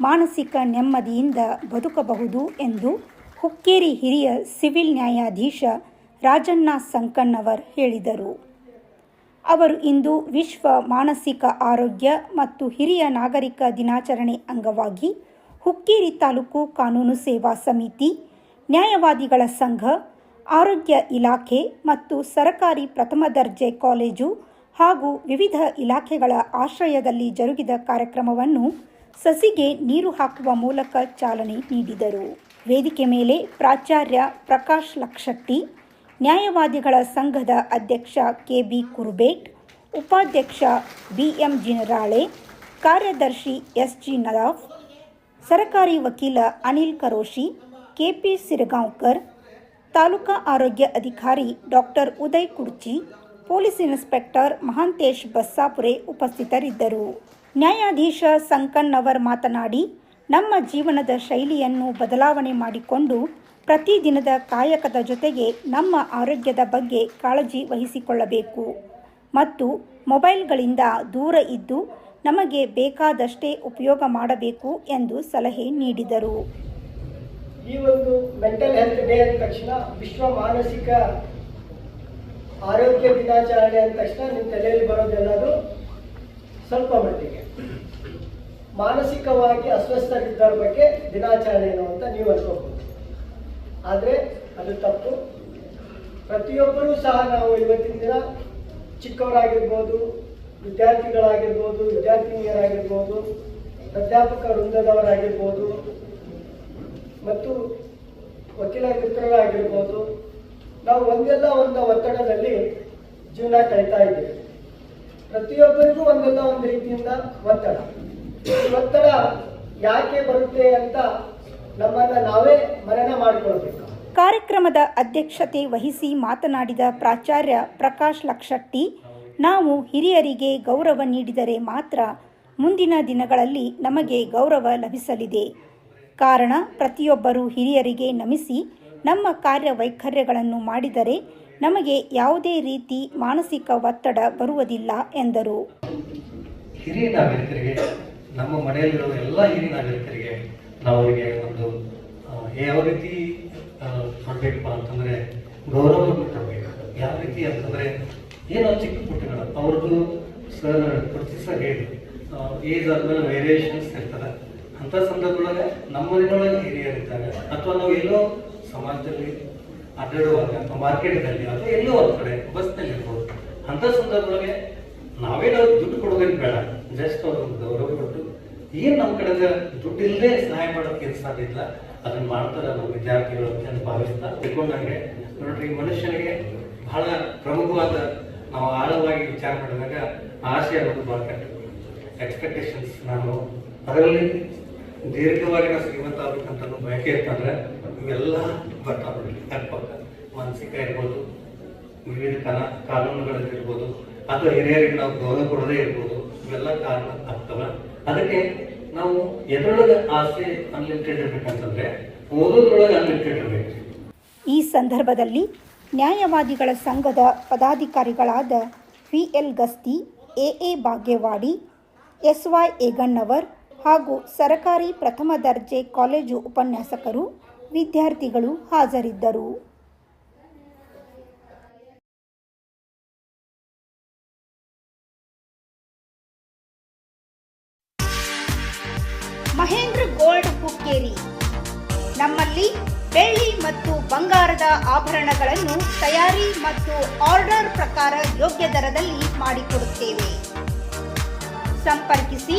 ಮಾನಸಿಕ ನೆಮ್ಮದಿಯಿಂದ ಬದುಕಬಹುದು ಎಂದು ಹುಕ್ಕೇರಿ ಹಿರಿಯ ಸಿವಿಲ್ ನ್ಯಾಯಾಧೀಶ ರಾಜಣ್ಣ ಸಂಕಣ್ಣವರ್ ಹೇಳಿದರು. ಅವರು ಇಂದು ವಿಶ್ವ ಮಾನಸಿಕ ಆರೋಗ್ಯ ಮತ್ತು ಹಿರಿಯ ನಾಗರಿಕ ದಿನಾಚರಣೆ ಅಂಗವಾಗಿ ಹುಕ್ಕೇರಿ ತಾಲೂಕು ಕಾನೂನು ಸೇವಾ ಸಮಿತಿ, ನ್ಯಾಯವಾದಿಗಳ ಸಂಘ, ಆರೋಗ್ಯ ಇಲಾಖೆ ಮತ್ತು ಸರಕಾರಿ ಪ್ರಥಮ ದರ್ಜೆ ಕಾಲೇಜು ಹಾಗೂ ವಿವಿಧ ಇಲಾಖೆಗಳ ಆಶ್ರಯದಲ್ಲಿ ಜರುಗಿದ ಕಾರ್ಯಕ್ರಮವನ್ನು ಸಸಿಗೆ ನೀರು ಹಾಕುವ ಮೂಲಕ ಚಾಲನೆ ನೀಡಿದರು. ವೇದಿಕೆ ಮೇಲೆ ಪ್ರಾಚಾರ್ಯ ಪ್ರಕಾಶ್ ಲಕ್ಷಟ್ಟಿ, ನ್ಯಾಯವಾದಿಗಳ ಸಂಘದ ಅಧ್ಯಕ್ಷ ಕೆ ಬಿ ಕುರುಬೇಟ್, ಉಪಾಧ್ಯಕ್ಷ ಬಿ ಎಂ ಜಿನರಾಳೆ, ಕಾರ್ಯದರ್ಶಿ ಎಸ್ ಜಿ ನದಾಫ್ ಸರಕಾರಿ ವಕೀಲ ಅನಿಲ್ ಕರೋಶಿ, ಕೆಪಿ ಸಿರಗಾಂವ್ಕರ್, ತಾಲೂಕಾ ಆರೋಗ್ಯ ಅಧಿಕಾರಿ doctor Uday Kudchi, police inspector Mahantesh Bassapure ಉಪಸ್ಥಿತರಿದ್ದರು. ನ್ಯಾಯಾಧೀಶ ಸಂಕನ್ ಅವರ್ ಮಾತನಾಡಿ, ನಮ್ಮ ಜೀವನದ ಶೈಲಿಯನ್ನು ಬದಲಾವಣೆ ಮಾಡಿಕೊಂಡು ಪ್ರತಿದಿನದ ಕಾಯಕದ ಜೊತೆಗೆ ನಮ್ಮ ಆರೋಗ್ಯದ ಬಗ್ಗೆ ಕಾಳಜಿ ವಹಿಸಿಕೊಳ್ಳಬೇಕು. ಮತ್ತು ಮೊಬೈಲ್ಗಳಿಂದ ದೂರ ಇದ್ದು ನಮಗೆ ಬೇಕಾದಷ್ಟೇ ಉಪಯೋಗ ಮಾಡಬೇಕು ಎಂದು ಸಲಹೆ ನೀಡಿದರು. ಈ ಒಂದು ಮೆಂಟಲ್ ಹೆಲ್ತ್ ಡೇ ಅಂದ ತಕ್ಷಣ ವಿಶ್ವ ಮಾನಸಿಕ ಆರೋಗ್ಯ ದಿನಾಚರಣೆ ಅಂದ ತಕ್ಷಣ ನಿಮ್ಮ ತಲೆಯಲ್ಲಿ ಬರೋದೆಲ್ಲದು ಸ್ವಲ್ಪ ಮಟ್ಟಿಗೆ. ಮಾನಸಿಕವಾಗಿ ಅಸ್ವಸ್ಥರಿದ್ದವ್ರ ಬಗ್ಗೆ ದಿನಾಚರಣೆ ಏನು ಅಂತ ನೀವು ಅನ್ಕೋಬಹುದು ಆದರೆ ಅದು ತಪ್ಪು. ಪ್ರತಿಯೊಬ್ಬರೂ ಸಹ ನಾವು ಇವತ್ತಿನ ದಿನ ಚಿಕ್ಕವರಾಗಿರ್ಬೋದು, ವಿದ್ಯಾರ್ಥಿಗಳಾಗಿರ್ಬೋದು, ವಿದ್ಯಾರ್ಥಿನಿಯರಾಗಿರ್ಬೋದು, ಪ್ರಾಧ್ಯಾಪಕ ವೃಂದದವರಾಗಿರ್ಬೋದು, ಮತ್ತು ವಕೀಲ ಮಿತ್ರರಾಗಿರ್ಬೋದು, ನಾವು ಒಂದೆಲ್ಲ ಒಂದು ಒತ್ತಡದಲ್ಲಿ ಜೀವನ ಕಳೀತಾ ಇದ್ದೇವೆ. ಪ್ರತಿಯೊಬ್ಬರಿಗೂ ಒಂದಲ್ಲ ಒಂದು ರೀತಿಯಿಂದ ಒತ್ತಡ. ಒತ್ತಡ ಯಾಕೆ ಬರುತ್ತೆ ಅಂತ ನಮ್ಮನ್ನ ನಾವೇ ಮನನ ಮಾಡಿಕೊಳ್ಬೇಕು. ಕಾರ್ಯಕ್ರಮದ ಅಧ್ಯಕ್ಷತೆ ವಹಿಸಿ ಮಾತನಾಡಿದ ಪ್ರಾಚಾರ್ಯ ಪ್ರಕಾಶ್ ಲಕ್ಷಟ್ಟಿ, ನಾವು ಹಿರಿಯರಿಗೆ ಗೌರವ ನೀಡಿದರೆ ಮಾತ್ರ ಮುಂದಿನ ದಿನಗಳಲ್ಲಿ ನಮಗೆ ಗೌರವ ಲಭಿಸಲಿದೆ. ಕಾರಣ, ಪ್ರತಿಯೊಬ್ಬರೂ ಹಿರಿಯರಿಗೆ ನಮಿಸಿ ನಮ್ಮ ಕಾರ್ಯವೈಖರ್ಯಗಳನ್ನು ಮಾಡಿದರೆ ನಮಗೆ ಯಾವುದೇ ರೀತಿ ಮಾನಸಿಕ ಒತ್ತಡ ಬರುವುದಿಲ್ಲ, ಎಂದರು. ಹಿರಿಯ ನಾಗರಿಕರಿಗೆ, ನಮ್ಮ ಮನೆಯಲ್ಲಿರುವ ಎಲ್ಲ ಹಿರಿಯ ನಾಗರಿಕರಿಗೆ ನಾವು ಅವರಿಗೆ ಒಂದು ಯಾವ ರೀತಿ ಕೊಡಬೇಕಪ್ಪ ಅಂತಂದರೆ ಗೌರವವನ್ನು ಕೊಡಬೇಕು. ಯಾವ ರೀತಿ ಅಂತಂದ್ರೆ ಏನೋ ಚಿಕ್ಕ ಪುಟ್ಟಗಳು, ಅವ್ರದ್ದು ಸರ್, ಹೇಳಿ. ಏಜ್ ಆದ್ಮೇಲೆ ವೇರಿಯೇಷನ್ಸ್ ಇರ್ತದೆ. ಅಂಥ ಸಂದರ್ಭದೊಳಗೆ ನಮ್ಮ ಮನೆಯೊಳಗೆ ಹಿರಿಯರಿದ್ದಾರೆ. ಅಥವಾ ನಾವು ಎಲ್ಲೋ ಸಮಾಜದಲ್ಲಿ ಅಡ್ಡಾಡುವಾಗ ಮಾರ್ಕೆಟ್ನಲ್ಲಿ ಅಥವಾ ಎಲ್ಲೋ ಒಂದು ಕಡೆ ಬಸ್ನಲ್ಲಿ ಇರ್ಬೋದು. ಅಂಥ ಸಂದರ್ಭದೊಳಗೆ ನಾವೇನೋ ದುಡ್ಡು ಕೊಡೋದೇನು ಬೇಡ. ಜಸ್ಟ್ ಅವ್ರೊಂದು ಗೌರವ ಕೊಟ್ಟು ಏನ್ ನಮ್ಮ ಕಡೆ ದುಡ್ಡು ಇಲ್ಲದೆ ಸಹಾಯ ಮಾಡೋಕೆ ಕೆಲಸ ಇಲ್ಲ. ಅದನ್ನ ಮಾಡ್ತಾರೆ ನಮ್ಮ ವಿದ್ಯಾರ್ಥಿಗಳು ಅಂತ ಭಾವಿಸ್ತಾ ತಿಳ್ಕೊಂಡಂಗೆ ನೋಡ್ರಿ ಮನುಷ್ಯನಿಗೆ ಬಹಳ ಪ್ರಮುಖವಾದ ನಾವು ಆಳವಾಗಿ ವಿಚಾರ ಮಾಡಿದಾಗ ಆಸೆ ಅನ್ನೋದು ಬಹಳ ಕೆಟ್ಟ. ಎಕ್ಸ್ಪೆಕ್ಟೇಷನ್ಸ್ ನಾನು ಅದರಲ್ಲಿ ದೀರ್ಘವಾಗಿ ನಾವು ಶ್ರೀಮಂತ ಆಗ್ಬೇಕಂತ ಬಯಕೆ ಇರ್ತಂದ್ರೆ ಇವೆಲ್ಲ ಬರ್ತಾವೆ ಅಕ್ಕಪಕ್ಕ ಮಾನಸಿಕ ಇರ್ಬೋದು ವಿವಿಧ ಕಾನ ಕಾನೂನುಗಳಲ್ಲಿರ್ಬೋದು, ಅಥವಾ ಹಿರಿಯರಿಗೆ ನಾವು ಗೌರವ ಕೊಡದೇ ಇರ್ಬೋದು, ಇವೆಲ್ಲ ಕಾರಣ ಆಗ್ತವೆ. ಅದಕ್ಕೆ ನಾವು ಎದುರೊಳಗೆ ಆಸೆ ಅನ್ಲಿಮಿಟೆಡ್ ಇರ್ಬೇಕಂತಂದ್ರೆ ಓದೋದ್ರೊಳಗೆ ಅನ್ಲಿಮಿಟೆಡ್ ಇರ್ಬೇಕು. ಈ ಸಂದರ್ಭದಲ್ಲಿ ನ್ಯಾಯವಾದಿಗಳ ಸಂಘದ ಪದಾಧಿಕಾರಿಗಳಾದ V L Gasti, A A Bhagyawadi, S Y Eganavar ಹಾಗೂ ಸರಕಾರಿ ಪ್ರಥಮ ದರ್ಜೆ ಕಾಲೇಜು ಉಪನ್ಯಾಸಕರು, ವಿದ್ಯಾರ್ಥಿಗಳು ಹಾಜರಿದ್ದರು. ಮಹೇಂದ್ರ ಗೋಲ್ಡ್ ಹುಕ್ಕೇರಿ. ನಮ್ಮಲ್ಲಿ ಬೆಳ್ಳಿ ಮತ್ತು ಬಂಗಾರದ ಆಭರಣಗಳನ್ನು ತಯಾರಿ ಮತ್ತು ಆರ್ಡರ್ ಪ್ರಕಾರ ಯೋಗ್ಯ ದರದಲ್ಲಿ ಮಾಡಿಕೊಡುತ್ತೇವೆ. ಸಂಪರ್ಕಿಸಿ